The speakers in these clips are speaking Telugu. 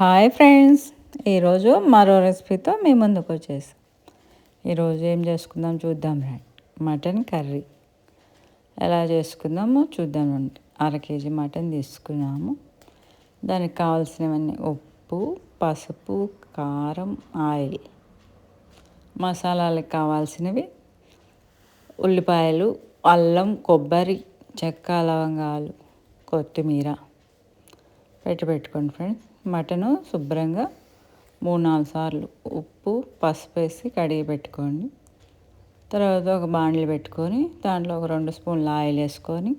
Hi friends. ఈరోజు మరో రెసిపీతో మీ ముందుకు వచ్చేసాం. ఈరోజు ఏం చేసుకుందాం చూద్దాం రండి మటన్ కర్రీ. ఎలా చేసుకుందామో చూద్దాం రండి. అర కేజీ మటన్ తీసుకున్నాము. దానికి కావాల్సినవన్నీ ఉప్పు పసుపు కారం ఆయిల్. మసాలాలకు కావాల్సినవి ఉల్లిపాయలు అల్లం కొబ్బరి చెక్క లవంగాలు కొత్తిమీర. పెట్టి పెట్టుకోండి ఫ్రెండ్స్. మటను శుభ్రంగా మూడు నాలుగు సార్లు ఉప్పు పసుపు వేసి కడిగి పెట్టుకోండి. తర్వాత ఒక బాండ్లు పెట్టుకొని దాంట్లో ఒక రెండు స్పూన్లు ఆయిల్ వేసుకొని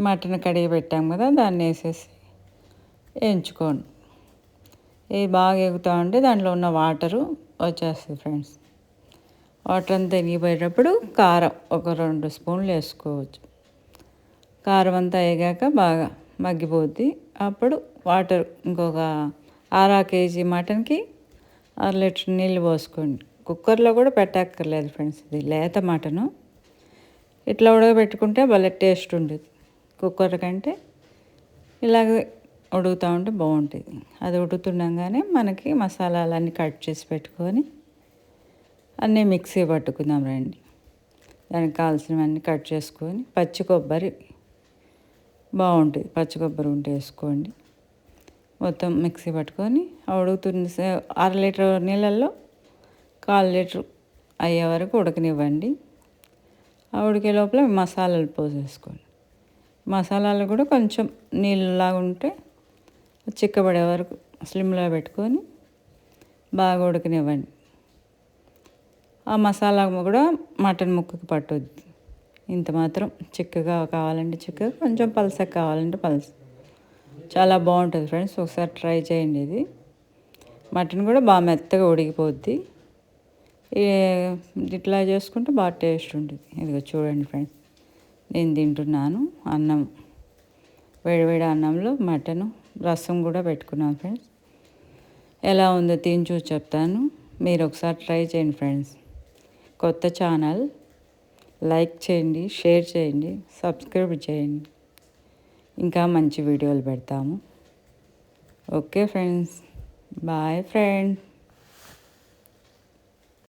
మటన్ కడిగి పెట్టాం కదా దాన్ని వేసేసి వేయించుకోండి. ఇది బాగా ఎగుతూ ఉంటే దాంట్లో ఉన్న వాటరు వచ్చేస్తుంది ఫ్రెండ్స్. వాటర్ అంతా ఎగిపోయేటప్పుడు కారం ఒక రెండు స్పూన్లు వేసుకోవచ్చు. కారం అంతా వేగాక బాగా మగ్గిపోద్ది. అప్పుడు వాటర్ ఇంకొక ఆరా కేజీ మటన్కి అర లీటర్ నీళ్ళు పోసుకోండి. కుక్కర్లో కూడా పెట్టక్కర్లేదు ఫ్రెండ్స్ ఇది లేత మటను. ఇట్లా ఉడకబెట్టుకుంటే భలే టేస్ట్ ఉండేది. కుక్కర్ కంటే ఇలాగ ఉడుకుతూ ఉంటే బాగుంటుంది. అది ఉడుకుతుండగానే మనకి మసాలాలన్నీ కట్ చేసి పెట్టుకొని అన్నీ మిక్సీ పట్టుకుందాం రండి. దానికి కావాల్సినవన్నీ కట్ చేసుకొని పచ్చి కొబ్బరి బాగుంటుంది పచ్చి కొబ్బరి ఉంటే వేసుకోండి. మొత్తం మిక్సీ పట్టుకొని ఉడుకుతున్న అర లీటర్ నీళ్ళల్లో కాల్ లీటర్ అయ్యే వరకు ఉడకనివ్వండి. ఆ ఉడికే లోపల మసాలాలు పోసేసుకోండి. మసాలాలు కూడా కొంచెం నీళ్ళలాగా ఉంటే చిక్కబడే వరకు స్లిమ్లో పెట్టుకొని బాగా ఉడకనివ్వండి. ఆ మసాలా కూడా మటన్ ముక్కకి పట్టుద్ది. ఇంత మాత్రం చిక్కగా కావాలంటే చిక్కగా కొంచెం పలసగా కావాలంటే పలస. చాలా బాగుంటుంది ఫ్రెండ్స్ ఒకసారి ట్రై చేయండి ఇది. మటన్ కూడా బాగా మెత్తగా ఉడికిపోద్ది. ఇట్లా చేసుకుంటే బాగా టేస్ట్ ఉంటుంది. ఇదిగో చూడండి ఫ్రెండ్స్ నేను తింటున్నాను అన్నం. వేడివేడి అన్నంలో మటను రసం కూడా పెట్టుకున్నాను ఫ్రెండ్స్. ఎలా ఉందో తిని చూసి చెప్తాను. మీరు ఒకసారి ట్రై చేయండి ఫ్రెండ్స్. కొత్త ఛానల్ లైక్ చేయండి షేర్ చేయండి సబ్స్క్రైబ్ చేయండి. ఇంకా మంచి వీడియోలు పెడతాము. Okay friends. Bye friends.